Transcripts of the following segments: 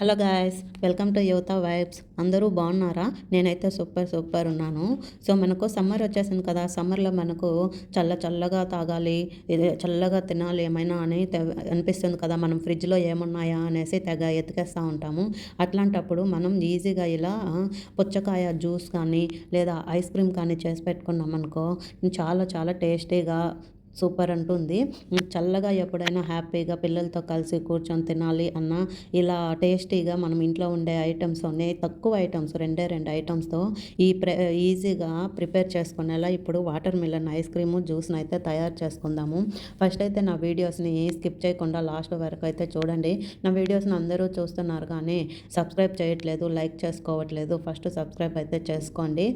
Hello guys welcome to Yuvatha vibes. అందరూ బాగున్నారా? నేనైతే సూపర్ సూపర్ ఉన్నాను. సో మనకు సమ్మర్ వచ్చేసింది కదా. సమ్మర్లో మనకు చల్ల చల్లగా తాగాలి చల్లగా తినాలి ఏమైనా అని అనిపిస్తుంది కదా. మనం ఫ్రిడ్జ్లో ఏమున్నాయా అనేసి తెగ ఎతికేస్తూ ఉంటాము. అట్లాంటప్పుడు మనం ఈజీగా ఇలా పుచ్చకాయ జ్యూస్ కానీ లేదా ఐస్ క్రీమ్ కానీ చేసి పెట్టుకున్నాం అనుకో చాలా చాలా టేస్టీగా సూపర్ అంటుంది. చల్లగా ఎప్పుడైనా హ్యాపీగా పిల్లలతో కలిసి కూర్చొని తినాలి అన్న ఇలా టేస్టీగా మనం ఇంట్లో ఉండే ఐటమ్స్ ఉన్నాయి తక్కువ ఐటమ్స్ రెండే రెండు ఐటమ్స్తో ఈ ప్ర ఈజీగా ప్రిపేర్ చేసుకునేలా ఇప్పుడు వాటర్ మిలన్ ఐస్ క్రీము జ్యూస్ని అయితే తయారు చేసుకుందాము. ఫస్ట్ అయితే నా వీడియోస్ని స్కిప్ చేయకుండా లాస్ట్ వరకు అయితే చూడండి. నా వీడియోస్ని అందరూ చూస్తున్నారు కానీ సబ్స్క్రైబ్ చేయట్లేదు లైక్ చేసుకోవట్లేదు. ఫస్ట్ సబ్స్క్రైబ్ అయితే చేసుకోండి.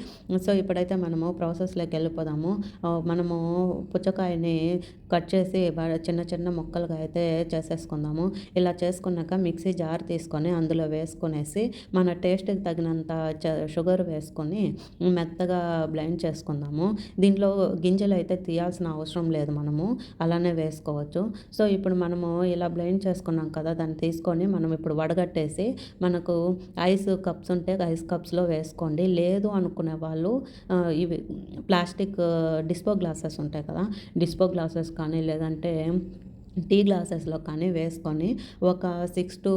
సో ఇప్పుడైతే మనము ప్రాసెస్లోకి వెళ్ళిపోదాము. మనము పుచ్చకాయని కట్ చేసి చిన్న చిన్న ముక్కలుగా అయితే చేసేసుకుందాము. ఇలా చేసుకున్నాక మిక్సీ జార్ తీసుకొని అందులో వేసుకునేసి మన టేస్ట్కి తగినంత షుగర్ వేసుకొని మెత్తగా బ్లెండ్ చేసుకుందాము. దీంట్లో గింజలు అయితే తీయాల్సిన అవసరం లేదు మనము. అలానే వేసుకోవచ్చు. సో ఇప్పుడు మనము ఇలా బ్లెండ్ చేసుకున్నాం కదా దాన్ని తీసుకొని మనం ఇప్పుడు వడగట్టేసి మనకు ఐస్ కప్స్ ఉంటే ఐస్ కప్స్లో వేసుకోండి. లేదు అనుకునే వాళ్ళు ఇవి ప్లాస్టిక్ డిస్పో గ్లాసెస్ ఉంటాయి కదా డిస్పో డిస్పో గ్లాసెస్ కానీ లేదంటే టీ గ్లాసెస్లో కానీ వేసుకొని ఒక సిక్స్ టు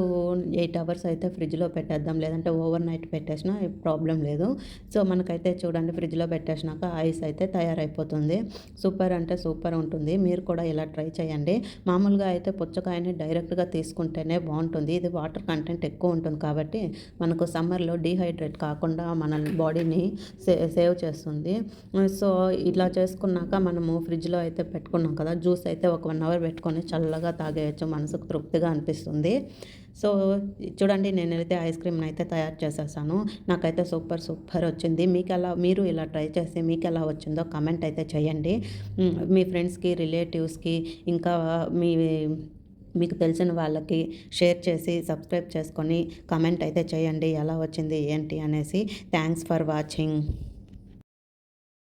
ఎయిట్ అవర్స్ అయితే ఫ్రిడ్జ్లో పెట్టేద్దాం. లేదంటే ఓవర్ నైట్ పెట్టేసినా ప్రాబ్లం లేదు. సో మనకైతే చూడండి ఫ్రిడ్జ్లో పెట్టేసినాక ఐస్ అయితే తయారైపోతుంది. సూపర్ అంటే సూపర్ ఉంటుంది. మీరు కూడా ఇలా ట్రై చేయండి. మామూలుగా అయితే పుచ్చకాయని డైరెక్ట్గా తీసుకుంటేనే బాగుంటుంది. ఇది వాటర్ కంటెంట్ ఎక్కువ ఉంటుంది కాబట్టి మనకు సమ్మర్లో డీహైడ్రేట్ కాకుండా మన బాడీని సే సేవ్ చేస్తుంది. సో ఇలా చేసుకున్నాక మనము ఫ్రిడ్జ్లో అయితే పెట్టుకున్నాం కదా జ్యూస్ అయితే ఒక వన్ అవర్ పెట్టుకొని చల్లగా తాగేయచ్చు మనసుకు తృప్తిగా అనిపిస్తుంది. సో చూడండి నేనైతే ఐస్ క్రీమ్ని అయితే తయారు చేసేసాను. నాకైతే సూపర్ సూపర్ వచ్చింది. మీకు ఎలా మీరు ఇలా ట్రై చేసి మీకు ఎలా వచ్చిందో కమెంట్ అయితే చేయండి. మీ ఫ్రెండ్స్కి రిలేటివ్స్కి ఇంకా మీ మీకు తెలిసిన వాళ్ళకి షేర్ చేసి సబ్స్క్రైబ్ చేసుకొని కమెంట్ అయితే చేయండి. ఎలా వచ్చింది ఏంటి అనేసి. Thanks for watching.